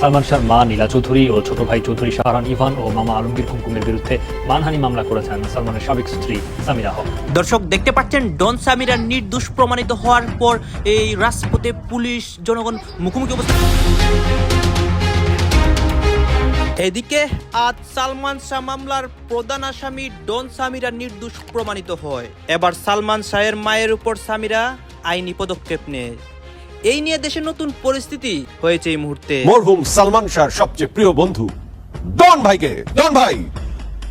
সালমান শাহর মা নীলা চৌধুরী ও ছোট ভাই চৌধুরী শাহরান ইভান ও মামা আলমগীর কুমকুমের বিরুদ্ধে মানহানি মামলা করেছেন সালমানের সাবেক স্ত্রী সামিরা হক। দর্শক, দেখতে পাচ্ছেন, ডন সামিরা নির্দোষ প্রমাণিত হওয়ার পর এই রাজপথে পুলিশ, জনগণ মুখোমুখি অবস্থা এদিকে আজ সালমান শাহ মামলার প্রধান আসামি ডন সামিরা নির্দোষ প্রমাণিত হয়। এবার সালমান শাহের মায়ের উপর সামিরা আইনি পদক্ষেপ নেয়। এই নিয়ে দেশে নতুন পরিস্থিতি হয়েছে এই মুহূর্তে। মরহুম সালমান শাহর সবচেয়ে প্রিয় বন্ধু। ডন ভাইকে, ডন ভাই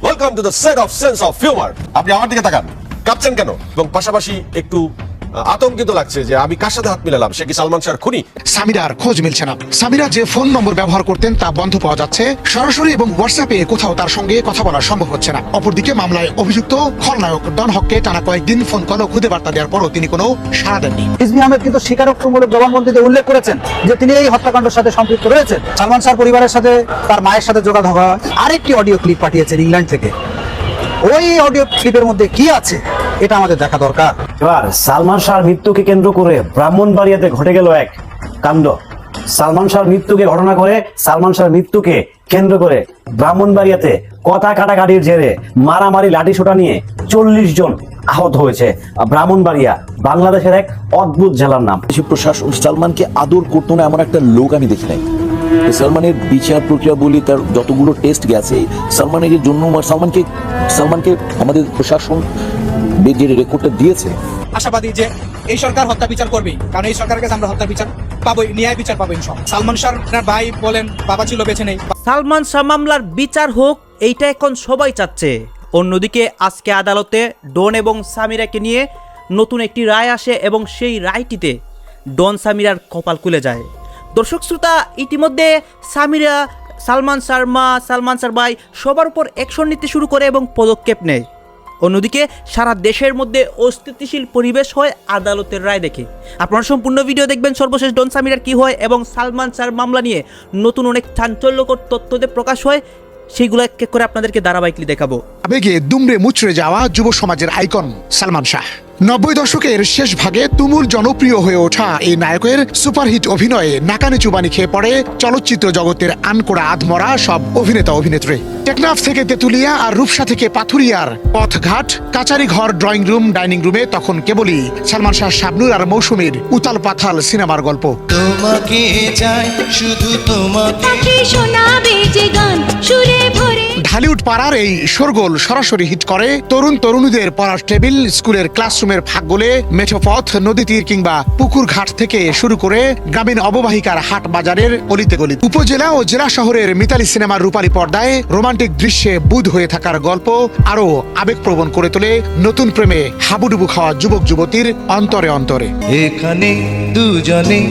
welcome to the set of sense of humour আপনি আমার দিকে তাকান, কাঁপছেন কেন? এবং পাশাপাশি একটু আতঙ্কিত লাগছে যে আমি কার সাথে হাত মিলালাম? সে কি সালমান শাহর খুনি? সামিরার খোঁজ মিলছে না। সামিরা যে ফোন নম্বর ব্যবহার করতেন তা বন্ধ পাওয়া যাচ্ছে। সরাসরি এবং হোয়াটসঅ্যাপে কোথাও তার সঙ্গে কথা বলা সম্ভব হচ্ছে না। অপরদিকে মামলায় অভিযুক্ত খলনায়ক ডন হককে টানা কয়েকদিন ফোন কল ও খুদে বার্তা দেওয়ার পরও তিনি কোনো সাড়া দেননি। রিজভি আহমেদ কিন্তু স্বীকারোক্তিমূলক জবানবন্দিতে উল্লেখ করেছেন যে তিনি এই হত্যাকাণ্ডের সাথে সম্পৃক্ত রয়েছেন। সালমান শাহ পরিবারের সাথে তার মায়ের সাথে যোগাযোগ হয় আরেকটি অডিও ক্লিপ পাঠিয়েছেন ইংল্যান্ড থেকে। ওই অডিও ক্লিপের মধ্যে কি আছে? এটা আমাদের দেখা দরকার। এবার সালমান শাহর মৃত্যুকে কেন্দ্র করে ব্রাহ্মণবাড়িয়াতে ঘটে গেল এক কাণ্ড। সালমান শাহর মৃত্যুকে ঘটনা করে সালমান শাহর মৃত্যুকে কেন্দ্র করে ব্রাহ্মণবাড়িয়াতে কথা কাটাকাটির জেরে মারামারি লাঠি ছোটা নিয়ে চল্লিশ জন আহত হয়েছে। ব্রাহ্মণবাড়িয়া বাংলাদেশের এক অদ্ভুত জেলার নাম। প্রশাসন সালমানকে আদর করতো না এমন একটা লোক আমি দেখি নাই। সালমানের বিচার প্রক্রিয়া বলি তার যতগুলো টেস্ট গেছে সালমানের জন্য সালমানকে সালমানকে আমাদের প্রশাসন যে রেকর্ডটা দিয়েছে। আশাবাদী যে এই সরকার হত্যা বিচার করবে কারণ এই সরকারের কাছে আমরা হত্যা বিচার পাবো ন্যায় বিচার পাবো ইনশাল্লাহ সালমান শাহ আপনার ভাই বলেন বাবা ছিল বেঁচে নেই। সালমান শাহ মামলার বিচার হোক এইটা এখন সবাই চাচ্ছে। অন্যদিকে আজকে আদালতে ডন এবং সামিরাকে নিয়ে নতুন একটি রায় আসে এবং সেই রায়টিতে ডন সামিরার কপাল খুলে যায়। দর্শক শ্রোতা ইতিমধ্যে সামিরা সালমান শাহর মা সালমান শাহর ভাই সবার উপর অ্যাকশন নিতে শুরু করে এবং পদক্ষেপ নেয়। অন্যদিকে সারা দেশের মধ্যে অস্থিতিশীল পরিবেশ হয় আদালতের রায় দেখে। আপনারা সম্পূর্ণ ভিডিও দেখবেন, সর্বশেষ ডন সামিরার কী হয় এবং সালমান শাহর মামলা নিয়ে নতুন অনেক চাঞ্চল্যকর তথ্যতে প্রকাশ হয় সেইগুলো এক এক করে আপনাদেরকে ধারাবাহিকলি দেখাবো। আবেগে দুমড়ে মুচড়ে যাওয়া যুব সমাজের আইকন সালমান শাহ। নব্বই দশকের শেষ ভাগে তুমুল জনপ্রিয় হয়ে ওঠা এই নায়কের সুপারহিট অভিনয়ে নাকানি চুবানি খেয়ে পড়ে চলচ্চিত্র জগতের আনকোড়া আধমরা সব অভিনেতা অভিনেত্রী। টেকনাফ থেকে তেতুলিয়া আর রূপসা থেকে পাথুরিয়ার পথঘাট কাচারি ঘর ড্রয়িং রুম ডাইনিং রুমে তখন কেবলই সালমান শাহ শাবনুর আর মৌসুমীর উতাল পাথাল সিনেমার গল্প। তোমাকে চাই শুধু তোমাকে। শোনাবে যে গান সুরে ভরে। ঢালিউড পাড়ার এই শোরগোল সরাসরি হিট করে তরুণ তরুণীদের পড়ার টেবিল স্কুলের ক্লাসরুমের ফাঁকগোলে মেঠোপথ, নদী তীর কিংবা পুকুর ঘাট থেকে শুরু করে গ্রামীণ অববাহিকার হাট বাজারের অলিতে গলি উপজেলা ও জেলা শহরের মিতালি সিনেমার রূপালী পর্দায় রোমান্টিক দৃশ্যে বুধ হয়ে থাকার গল্প আরও আবেগপ্রবণ করে তোলে নতুন প্রেমে হাবুডুবু খাওয়া যুবক যুবতীর অন্তরে অন্তরে। এখানে দুজনে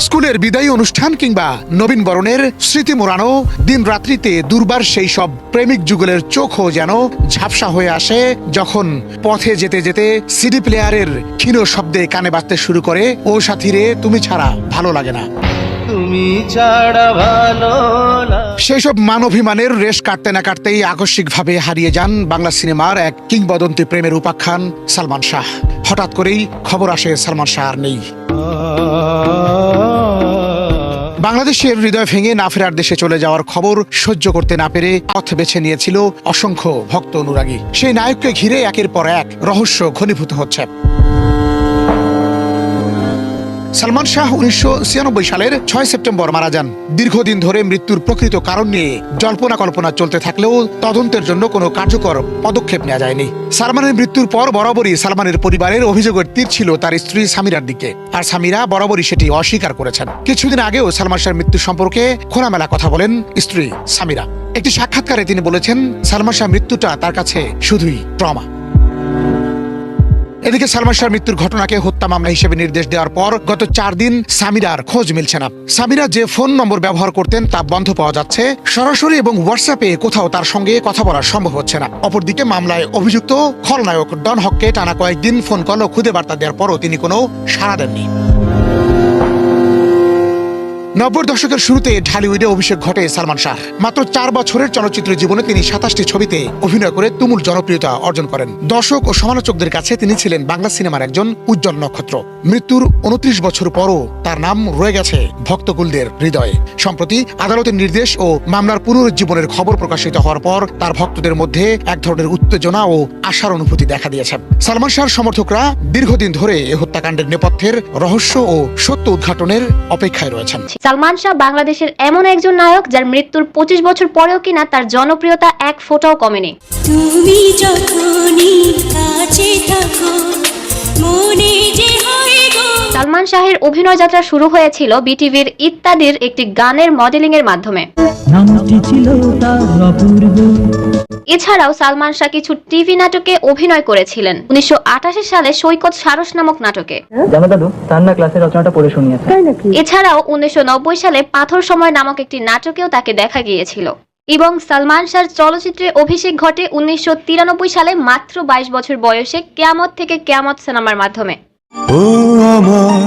স্কুলের বিদায়ী অনুষ্ঠান কিংবা নবীন বরণের স্মৃতি মোড়ানো দিন রাত্রিতে দুর্বার সেই সব প্রেমিক যুগলের চোখও যেন ঝাপসা হয়ে আসে যখন পথে যেতে যেতে সিডি প্লেয়ারের ক্ষীণ শব্দে কানে বাজতে শুরু করে ও সাথীরে তুমি ছাড়া ভালো লাগে না। তুমি ছাড়া ভালো সেই সব মানভিমানের রেশ কাটতে না কাটতেই আকস্মিকভাবে হারিয়ে যান বাংলা সিনেমার এক কিংবদন্তি প্রেমের উপাখ্যান সালমান শাহ। হঠাৎ করেই খবর আসে সালমান শাহ আর নেই। বাংলাদেশের হৃদয় ভেঙে না ফেরার দেশে চলে যাওয়ার খবর সহ্য করতে না পেরে পথ বেছে নিয়েছিল অসংখ্য ভক্ত অনুরাগী। সেই নায়ককে ঘিরে একের পর এক রহস্য ঘনীভূত হচ্ছে। সালমান শাহ উনিশশো সালের ছয় সেপ্টেম্বর মারা যান। দীর্ঘদিন ধরে মৃত্যুর প্রকৃত কারণ নিয়ে জল্পনা কল্পনা চলতে থাকলেও তদন্তের জন্য কোনো কার্যকর পদক্ষেপ নেওয়া যায়নি। সালমানের মৃত্যুর পর বরাবরই সালমানের পরিবারের অভিযোগের তীর ছিল তার স্ত্রী সামিরার দিকে। আর সামিরা বরাবরই সেটি অস্বীকার করেছেন। কিছুদিন আগেও সালমান শাহের মৃত্যু সম্পর্কে খোলামেলা কথা বলেন স্ত্রী সামিরা। একটি সাক্ষাৎকারে তিনি বলেছেন, সালমান শাহ মৃত্যুটা তার কাছে শুধুই ট্রমা। এদিকে সালমান শাহর মৃত্যুর ঘটনাকে হত্যা মামলা হিসেবে নির্দেশ দেওয়ার পর গত চার দিন সামিরার খোঁজ মিলছে না। সামিরা যে ফোন নম্বর ব্যবহার করতেন তা বন্ধ পাওয়া যাচ্ছে। সরাসরি এবং হোয়াটসঅ্যাপে কোথাও তার সঙ্গে কথা বলা সম্ভব হচ্ছে না। অপরদিকে মামলায় অভিযুক্ত খলনায়ক ডন হককে টানা কয়েকদিন ফোন কল ও খুদে বার্তা দেওয়ার পরও তিনি কোনো সাড়া দেননি। নব্বই দশকের শুরুতে ঢালিউডে অভিষেক ঘটে সালমান শাহ। মাত্র চার বছরের চলচ্চিত্র জীবনে তিনি সাতাশটি ছবিতে অভিনয় করে তুমুল জনপ্রিয়তা অর্জন করেন। দর্শক ও সমালোচকদের কাছে তিনি ছিলেন বাংলা সিনেমার একজন উজ্জ্বল নক্ষত্র। মৃত্যুর উনত্রিশ বছর পরও তার নাম রয়ে গেছে ভক্তকুলদের হৃদয়ে। সম্প্রতি আদালতের নির্দেশ ও মামলার পুনরুজ্জীবনের খবর প্রকাশিত হওয়ার পর তার ভক্তদের মধ্যে এক ধরনের উত্তেজনা ও আশার অনুভূতি দেখা দিয়েছে। সালমান শাহর সমর্থকরা দীর্ঘদিন ধরে এ হত্যাকাণ্ডের নেপথ্যের রহস্য ও সত্য উদ্ঘাটনের অপেক্ষায় রয়েছেন। সালমান শাহ বাংলাদেশের এমন একজন নায়ক যার মৃত্যুর পঁচিশ বছর পরেও কিনা তার জনপ্রিয়তা এক ফোটাও কমেনি। তুমি যখনই কাছে থাকো, মনে সালমান শাহের অভিনয় যাত্রা শুরু হয়েছিল বিটিভির ইত্যাদির একটি গানের মডেলিং এর মাধ্যমে এছাড়াও সালমান শাহ কিছু টিভি নাটকে অভিনয় করেছিলেন। উনিশশো আঠাশি সালে সৈকত সারস নামক নাটকে। এছাড়াও উনিশশো নব্বই সালে পাথর সময় নামক একটি নাটকেও তাকে দেখা গিয়েছিল। এবং সালমান শাহর চলচ্চিত্রে অভিষেক ঘটে উনিশশো তিরানব্বই সালে মাত্র বাইশ বছর বয়সে কেয়ামত থেকে কেয়ামত সিনেমার মাধ্যমে। ও আমার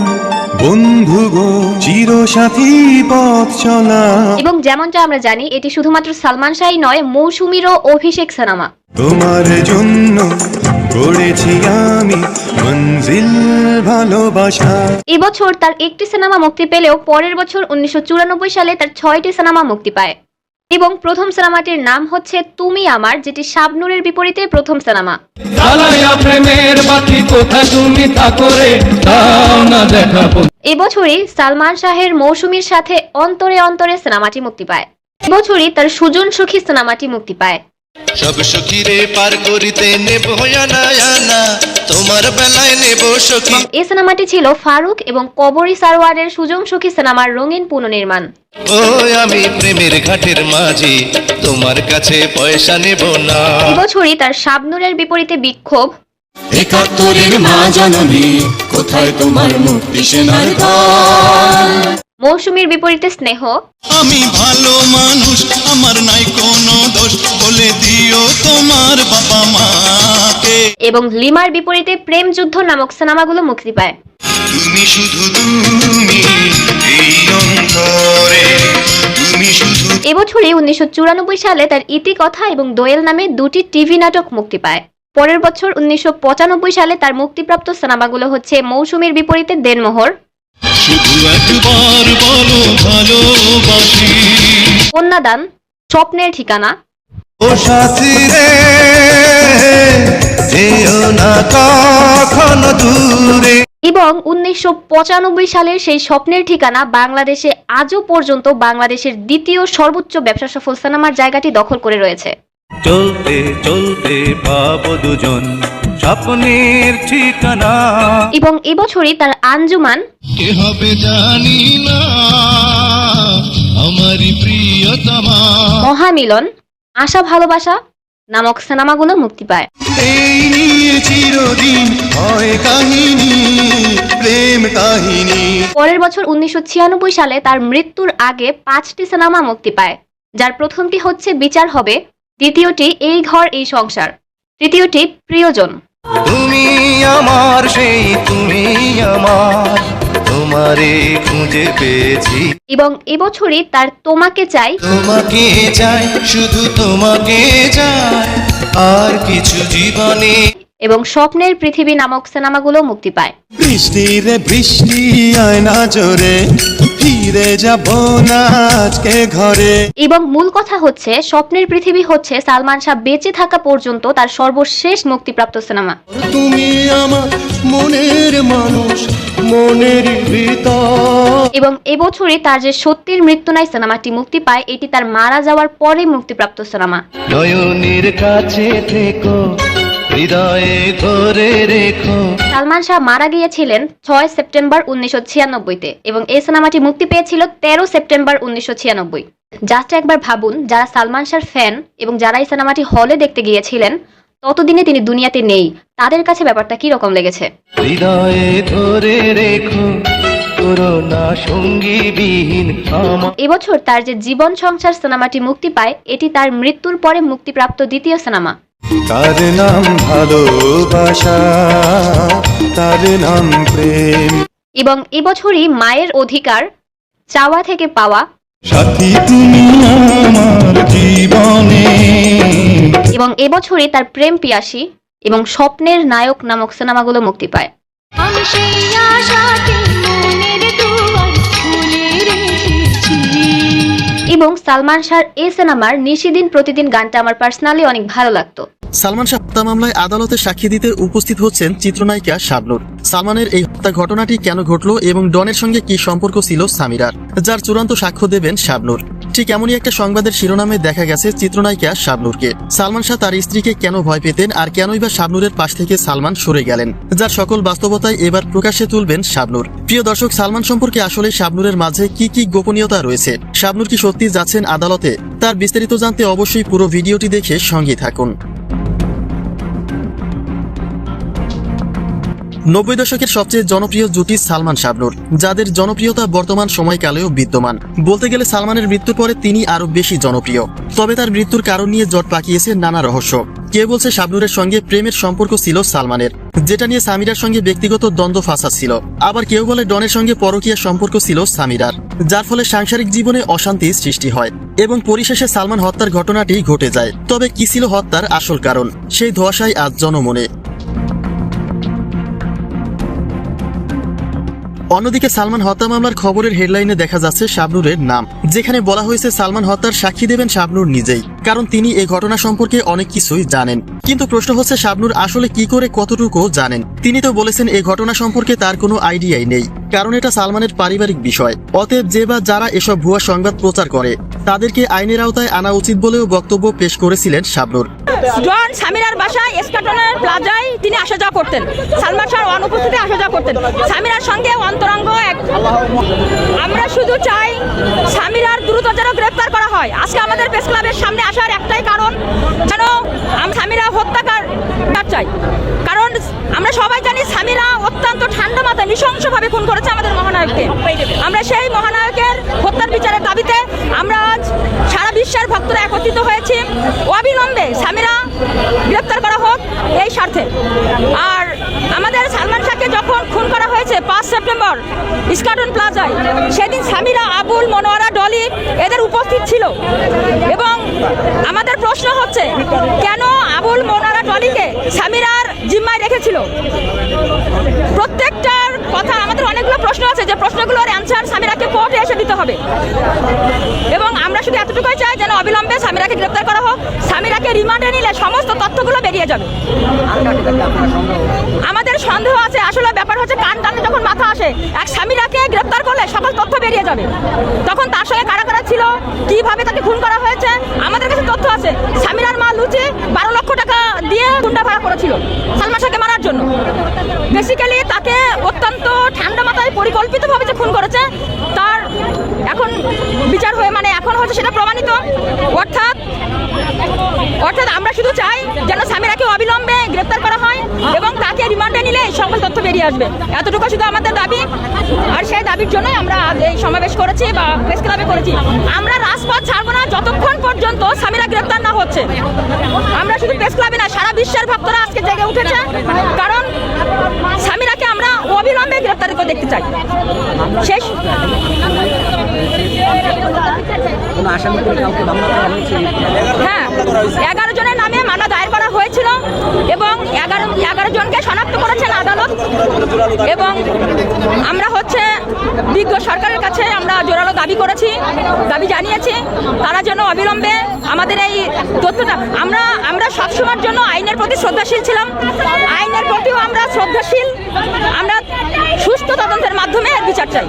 বন্ধু গো চিরসাথী পথ চলা। এবং যেমনটা আমরা জানি এটি শুধুমাত্র সালমান শাহই নয় মৌসুমীরও অভিষেক সিনেমা। তোমার জন্য গড়েছি আমি মঞ্জিল ভালোবাসা। এবছর তার একটি সিনেমা মুক্তি পেলেও পরের বছর উনিশশো চুরানব্বই সালে তার ছয়টি সিনেমা মুক্তি পায়। এবং প্রথম সিনেমাটির নাম হচ্ছে তুমি আমার যেটি শাবনুরের বিপরীতে প্রথম সিনেমা। এবছরই সালমান শাহের মৌসুমীর সাথে অন্তরে অন্তরে সিনেমাটি মুক্তি পায়। এবছরই তার সুজন সুখী সিনেমাটি মুক্তি পায়। সব সখীরে পার করিতে নেব আনা আনা তোমার বেলায় নেব সখী। এই সিনেমাটি ছিল ফারুক এবং কবরী সারোয়ারের সুজন সুখী সিনেমার রঙিন পুনর্নির্মাণ। ও আমি প্রেমের ঘাটের মাঝে তোমার কাছে পয়সা নেব না। এবছরই তার শাবনুরের বিপরীতে বিক্ষোভ। একাত্তরের মা জননী কোথায় তোমার মুক্তি সেনার মৌসুমীর বিপরীতে স্নেহ। আমি ভালো মানুষ আমার নাই দিও তোমার বাবা মাকে। এবং লিমার বিপরীতে প্রেম যুদ্ধ নামক সিনেমাগুলো মুক্তি পায়। তুমি শুধু তুমি এই অন্তরে তুমি শুধু এবছরই উনিশশো চুরানব্বই সালে তার ইতিকথা এবং দোয়েল নামে দুটি টিভি নাটক মুক্তি পায়। পরের বছর উনিশশো পঁচানব্বই সালে তার মুক্তিপ্রাপ্ত সিনেমাগুলো হচ্ছে মৌসুমীর বিপরীতে দেনমোহর। কন্যাদান স্বপ্নের ঠিকানা ও সাথী রে যেও না কখনো দূরে। এবং উনিশশো পঁচানব্বই সালের সেই স্বপ্নের ঠিকানা বাংলাদেশে আজও পর্যন্ত বাংলাদেশের দ্বিতীয় সর্বোচ্চ ব্যবসা সফল সিনেমার জায়গাটি দখল করে রয়েছে। চলতে চলতে পাবো দুজন স্বপ্নের ঠিকানা। এবং এবছরই তার আঞ্জুমান। কে হবে জানি না আমারই প্রিয়তমা। মহামিলন। আশা ভালোবাসা নামক সিনেমাগুলো মুক্তি পায়। এই নিয়ে চিরদিন হয় কাহিনী প্রেম কাহিনী। পরের বছর উনিশশো ছিয়ানব্বই সালে তার মৃত্যুর আগে পাঁচটি সিনেমা মুক্তি পায় যার প্রথমটি হচ্ছে বিচার হবে দ্বিতীয়টি এই ঘর এই সংসার তৃতীয়টি প্রিয়জন। তুমি আমার সেই তুমি আমার তোমারে খুঁজে পেয়েছি। এবং এবছরে তার তোমাকে চাই। তোমাকে চাই শুধু তোমাকে চাই। আর কিছু জীবনে। এবং স্বপ্নের পৃথিবী নামক সিনেমাগুলো মুক্তি পায়। বৃষ্টি রে বৃষ্টি আয়না জোরে। ফিরে যাব না আজকে ঘরে। এবং মূল কথা হচ্ছে স্বপ্নের পৃথিবী হচ্ছে সালমান শাহ বেঁচে থাকা পর্যন্ত তার সর্বশেষ মুক্তিপ্রাপ্ত সিনেমা। তুমি আমার মনের মানুষ মনের ভিতর। এবং এবছরই তার যে সত্যির মৃত্যু নাই সিনেমাটি মুক্তি পায় এটি তার মারা যাওয়ার পরে মুক্তিপ্রাপ্ত সিনেমা। নয়নের কাছে থেকো হৃদয়ে ধরে রেখো। সালমান শাহ মারা গিয়েছিলেন ছয় সেপ্টেম্বর উনিশশো ছিয়ানব্বইতে এবং এই সিনেমাটি মুক্তি পেয়েছিল তেরো সেপ্টেম্বর উনিশশো ছিয়ানব্বই। জাস্ট একবার ভাবুন যারা সালমান শাহর ফ্যান এবং যারা এই সিনেমাটি হলে দেখতে গিয়েছিলেন ততদিনে তিনি দুনিয়াতে নেই। তাদের কাছে ব্যাপারটা কি রকম লেগেছে? হৃদয়ে ধরে রেখো এবছর তার যে জীবন সংসার সিনেমাটি মুক্তি পায় এটি তার মৃত্যুর পরে মুক্তিপ্রাপ্ত দ্বিতীয় সিনেমা। তার নাম ভালোবাসা তার নাম প্রেম। এবং এবছরই মায়ের অধিকার চাওয়া থেকে পাওয়া। সাথী তুমি আমার জীবনে। এবং এবছরই তার প্রেম পিয়াসী এবং স্বপ্নের নায়ক নামক সিনেমাগুলো মুক্তি পায়। আমি সেই আশাতে এবং সালমান শাহর এই সিনেমার নিশিদিন প্রতিদিন গানটা আমার পার্সোনালি অনেক ভালো লাগতো। সালমান শাহ হত্যা মামলায় আদালতে সাক্ষী দিতে উপস্থিত হচ্ছেন চিত্রনায়িকা শাবনুর। সালমানের এই হত্যা ঘটনাটি কেন ঘটল এবং ডনের সঙ্গে কি সম্পর্ক ছিল সামিরার, যার চূড়ান্ত সাক্ষ্য দেবেন শাবনুর। ঠিক এমনই একটা সংবাদের শিরোনামে দেখা গেছে চিত্রনায়িকা শাবনুরকে। সালমান শাহ তার স্ত্রীকে কেন ভয় পেতেন আর কেনই বা শাবনুরের পাশ থেকে সালমান সরে গেলেন, যার সকল বাস্তবতায় এবার প্রকাশ্যে তুলবেন শাবনুর। প্রিয় দর্শক, সালমান সম্পর্কে আসলে শাবনুরের মাঝে কি কি গোপনীয়তা রয়েছে? শাবনুর কি সত্যি যাচ্ছেন আদালতে? তার বিস্তারিত জানতে অবশ্যই পুরো ভিডিওটি দেখে সঙ্গে থাকুন। নব্বই দশকের সবচেয়ে জনপ্রিয় জুটি সালমান শাবনুর যাদের জনপ্রিয়তা বর্তমান সময়কালেও বিদ্যমান। বলতে গেলে সালমানের মৃত্যুর পরে তিনি আরও বেশি জনপ্রিয়। তবে তার মৃত্যুর কারণ নিয়ে জট পাকিয়েছে নানা রহস্য। কেউ বলছে শাবনুরের সঙ্গে প্রেমের সম্পর্ক ছিল সালমানের, যেটা নিয়ে সামিরার সঙ্গে ব্যক্তিগত দ্বন্দ্ব ফাঁসা ছিল। আবার কেউ বলে ডনের সঙ্গে পরকীয়া সম্পর্ক ছিল সামিরার, যার ফলে সাংসারিক জীবনে অশান্তি সৃষ্টি হয় এবং পরিশেষে সালমান হত্যার ঘটনাটি ঘটে যায়। তবে কি ছিল হত্যার আসল কারণ, সেই ধোয়াশাই আজ জনমনে। অন্যদিকে সালমান হত্যা মামলার খবরের হেডলাইনে দেখা যাচ্ছে শাবনুরের নাম, যেখানে বলা হয়েছে সালমান হত্যার সাক্ষী দেবেন শাবনুর নিজেই, কারণ তিনি এই ঘটনা সম্পর্কে অনেক কিছুই জানেন। কিন্তু প্রশ্ন হচ্ছে শাবনুর আসলে কি করে কতটুকু জানেন। তিনি তো বলেছেন এই ঘটনা সম্পর্কে তার কোনো আইডিয়াই নেই, কারণ এটা সালমানের পারিবারিক বিষয়। অতএব যে বা যারা এসব ভুয়া সংবাদ প্রচার করে, তাদেরকে আইনের আওতায় আনা উচিত বলেও বক্তব্য পেশ করেছিলেন শাবনুর। জন সামিরার বাসায় এসকাটনের প্লাজায় তিনি আসা যাওয়া করতেন। সালমান শাহর অনুপস্থিতি আসা যাওয়া করতেন। সামিরার সঙ্গে অন্তরঙ্গ এক আমরা শুধু চাই সামিরার দ্রুত যেন গ্রেপ্তার করা হয়। আজকে আমাদের প্রেস ক্লাবের সামনে আসার একটাই কারণ যেন সামিরা হত্যাকার চাই। কারণ আমরা সবাই জানি সামিরা অত্যন্ত ঠান্ডা মাথায় নৃশংসভাবে খুন করেছে আমাদের মহানায়ককে। আমরা সেই মহানায়কের হত্যার বিচারের দাবিতে আমরা আজ সারা বিশ্বের ভক্তরা একত্রিত হয়েছি। অবিলম্বে সামিরা গ্রেপ্তার করা হোক এই স্বার্থে। আর আমাদের সালমান শাহকে যখন খুন করা হয়েছে পাঁচ সেপ্টেম্বর ইস্কাটন প্লাজায়, সেদিন সামিরা, আবুল, মনোয়ারা, ডলি এদের উপস্থিত ছিল। এবং আমাদের প্রশ্ন হচ্ছে, কেন আবুল, মনোয়ারা, ডলিকে সামিরার রেখেছিল প্রত্যেকটার কথা, আমাদের অনেকগুলো প্রশ্ন আছে, যে প্রশ্নগুলোর অ্যান্সার সামিরাকে কোর্টে এসে দিতে হবে। এবং আমরা শুধু এতটুকুই চাই যেন অবিলম্বে সামিরাকে গ্রেপ্তার করা হোক, সামিরাকে রিমান্ডে নিলে সমস্ত তথ্যগুলো বেরিয়ে যাবে। আমাদের সন্দেহ আছে, আসলে ব্যাপার হচ্ছে কান টানলে যখন মাথা আসে, এক স্বামীরাকে গ্রেপ্তার করলে সকল তথ্য বেরিয়ে যাবে। তখন তার সঙ্গে কারা কারা ছিল, কীভাবে তাকে খুন করা হয়েছে, আমাদের কাছে তথ্য আছে। স্বামীরার মা লুচি বারো লক্ষ টাকা দিয়ে গুন্ডা ভাড়া করেছিল সালমান শাহকে মারার জন্য। বেসিক্যালি তাকে অত্যন্ত ঠান্ডা মাথায় পরিকল্পিতভাবে যে খুন করেছে, তার এখন বিচার হয়ে মানে এখন হচ্ছে সেটা প্রমাণিত। অর্থাৎ অর্থাৎ আমরা শুধু চাই যেন স্বামীরাকে অবিলম্বে গ্রেপ্তার করা হয় এবং তাকে রিমান্ডে নিলে সকল তথ্য বেরিয়ে আসবে। এতটুকু শুধু আমাদের দাবি। আর সেই দাবির জন্যই আমরা এই সমাবেশ করেছি বা প্রেস ক্লাবে করেছি। আমরা রাজপথ ছাড়বো না যতক্ষণ পর্যন্ত সামিরা গ্রেপ্তার না হচ্ছে। আমরা শুধু প্রেস ক্লাবে না সারা বিশ্বের ভক্তরা আজকে জেগে উঠেছে। কারণ স্বামীরাকে আমরা অবিলম্বে গ্রেপ্তার করে দেখতে চাই। শেষ। হ্যাঁ এগারো জনের নামে মামলা দায়ের করা হয়েছিল এবং এগারো এগারো জনকে শনাক্ত করেছেন আদালত এবং আমরা হচ্ছে বিজ্ঞ সরকারের কাছে আমরা জোরালো দাবি করেছি দাবি জানিয়েছি। তারা যেন অবিলম্বে আমাদের এই তথ্যটা আমরা আমরা সবসময়ের জন্য আইনের প্রতি শ্রদ্ধাশীল ছিলাম। আইনের প্রতিও আমরা শ্রদ্ধাশীল। আমরা সুস্থ তদন্তের মাধ্যমে এর বিচার চাই।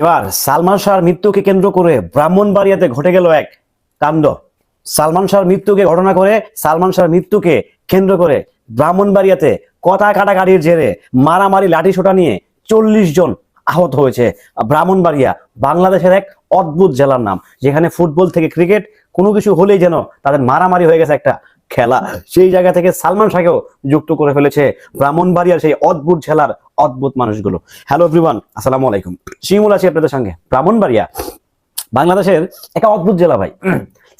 এবার সালমান শাহর মৃত্যুকে কেন্দ্র করে ব্রাহ্মণবাড়িয়াতে ঘটে গেল এক কাণ্ড। সালমান শাহর মৃত্যুকে ঘটনা করে সালমান শাহর মৃত্যুকে কেন্দ্র করে ব্রাহ্মণবাড়িয়াতে কথা কাটাকাটির জেরে মারামারি লাঠি সোটা নিয়ে চল্লিশ জন আহত হয়েছে। ব্রাহ্মণবাড়িয়া বাংলাদেশের এক অদ্ভুত জেলার নাম, যেখানে ফুটবল থেকে ক্রিকেট কোনো কিছু হলেই যেন তাদের মারামারি হয়ে গেছে একটা খেলা। সেই জায়গা থেকে সালমান শাহকেও যুক্ত করে ফেলেছে ব্রাহ্মণবাড়িয়ার সেই অদ্ভুত জেলার অদ্ভুত মানুষগুলো। হ্যালো এভরিওয়ান আসসালামু আলাইকুম। শিমুল আছি আপনাদের সঙ্গে। ব্রাহ্মণবাড়িয়া বাংলাদেশের একটা অদ্ভুত জেলা ভাই।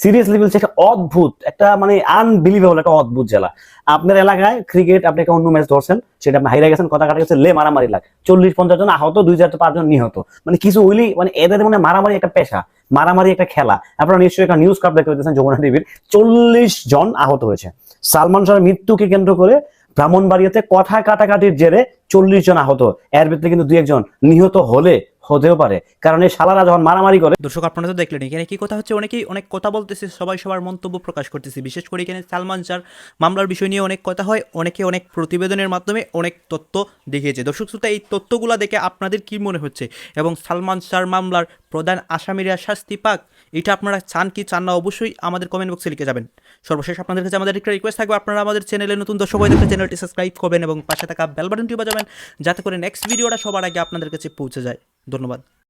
সিরিয়াসলি বলছি একটা অদ্ভুত, একটা মানে আনবিলিভেবল একটা অদ্ভুত জেলা আপনার এলাকায় ক্রিকেট আপনি একটা অন্য ম্যাচ ধরছেন, সেটা আপনি হাইরা গেছেন, কথা কাটা গেছে লে মারামারি লাগ। চল্লিশ, পঞ্চাশ জন আহত, দুই চার পাঁচজন নিহত। মানে কিছু হইলি মানে এদের মানে মারামারি একটা পেশা, মারামারি একটা খেলা। আপনারা নিশ্চয়ই একটা নিউজ কাপ দেখতে পেতেছেন যমুনা টিভির। চল্লিশ জন আহত হয়েছে। সালমান শাহের মৃত্যুকে কেন্দ্র করে ব্রাহ্মণবাড়িয়াতে কথা কাটাকাটির জেরে চল্লিশ জন আহত। এর ভিতরে কিন্তু দুই একজন নিহত হলে হতেও পারে। কারণ এই শালারা যখন মারামারি করে দর্শক, আপনারা তো দেখলেন, এখানে কি কথা হচ্ছে? অনেকেই অনেক কথা বলতেছে, সবাই সবার মন্তব্য প্রকাশ করতেছে। বিশেষ করে এখানে সালমান শাহর মামলার বিষয় নিয়ে অনেক কথা হয়, অনেকে অনেক প্রতিবেদনের মাধ্যমে অনেক তথ্য দেখিয়েছে। দর্শক শ্রোতা, এই তথ্যগুলো দেখে আপনাদের কি মনে হচ্ছে? এবং সালমান শাহর মামলার প্রধান আসামিরা শাস্তি পাক? এটা আপনারা চান কি চান না, অবশ্যই আমাদের কমেন্ট বক্সে লিখে যাবেন। সর্বশেষ আপনাদের কাছে আমাদের একটা রিকোয়েস্ট থাকবে, আপনারা আমাদের চ্যানেলে নতুন দর্শক হয়ে থাকলে চ্যানেলটি সাবস্ক্রাইব করবেন এবং পাশে থাকা বেল বাটনটি বাজাবেন যাতে করে নেক্সট ভিডিওটা সবার আগে আপনাদের কাছে পৌঁছে যায়। ধন্যবাদ।